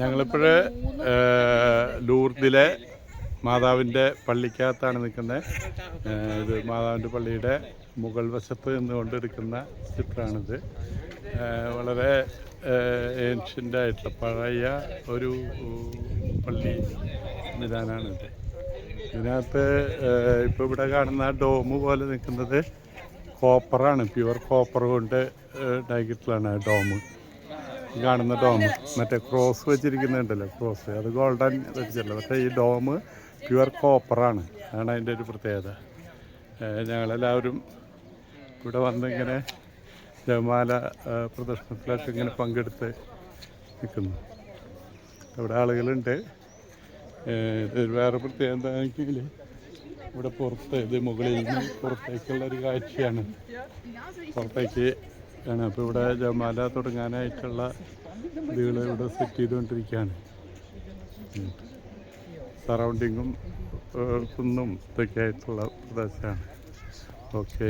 ഞങ്ങളിപ്പോഴ് ലൂർദിലെ മാതാവിന്റെ പള്ളിക്കകത്താണ് നിൽക്കുന്നത്. ഇത് മാതാവിന്റെ പള്ളിയുടെ മുകൾ വശത്ത് നിന്നുകൊണ്ട് എടുക്കുന്ന ചിത്രമാണിത് വളരെ ഏൻഷ്യന്റ് ആയിട്ടുള്ള പഴയ ഒരു പള്ളി സംവിധാനമാണിത് ഇതിനകത്ത് ഇപ്പോൾ ഇവിടെ കാണുന്ന ഡോമ് പോലെ നിൽക്കുന്നത് കോപ്പറാണ്. പ്യുവർ കോപ്പർ കൊണ്ട് ഉണ്ടാക്കിയിട്ടുള്ളതാണ് ഡോം ഈ കാണുന്ന ഡോം. മറ്റേ ക്രോസ് വെച്ചിരിക്കുന്നുണ്ടല്ലോ ക്രോസ്. അത് ഗോൾഡൻ വെച്ചിട്ടില്ല പക്ഷേ ഈ ഡോം പ്യുവർ കോപ്പറാണ് അതാണ് അതിന്റെ ഒരു പ്രത്യേകത. ഞങ്ങളെല്ലാവരും ഇവിടെ വന്നിങ്ങനെ ജമാല പ്രദർശനത്തിലൊക്കെ ഇങ്ങനെ പങ്കെടുത്ത് നിൽക്കുന്നു. ഇവിടെ ആളുകളുണ്ട്. ഇതൊരു ഇത് വേറെ പ്രത്യേകത എന്താണെന്ന് വെച്ചാൽ ഇവിടെ പുറത്ത് ഇത് മുകളിൽ നിന്ന് പുറത്തേക്കുള്ള ഒരു കാഴ്ചയാണ്. പുറത്തേക്ക് ആണ്. അപ്പോൾ ഇവിടെ ജമാല തുടങ്ങാനായിട്ടുള്ള ഇതുകൾ ഇവിടെ സെറ്റ് ചെയ്തുകൊണ്ടിരിക്കുകയാണ്. സറൗണ്ടിങ്ങും കുന്നും ഇതൊക്കെ ആയിട്ടുള്ള പ്രദേശമാണ്. ഓക്കെ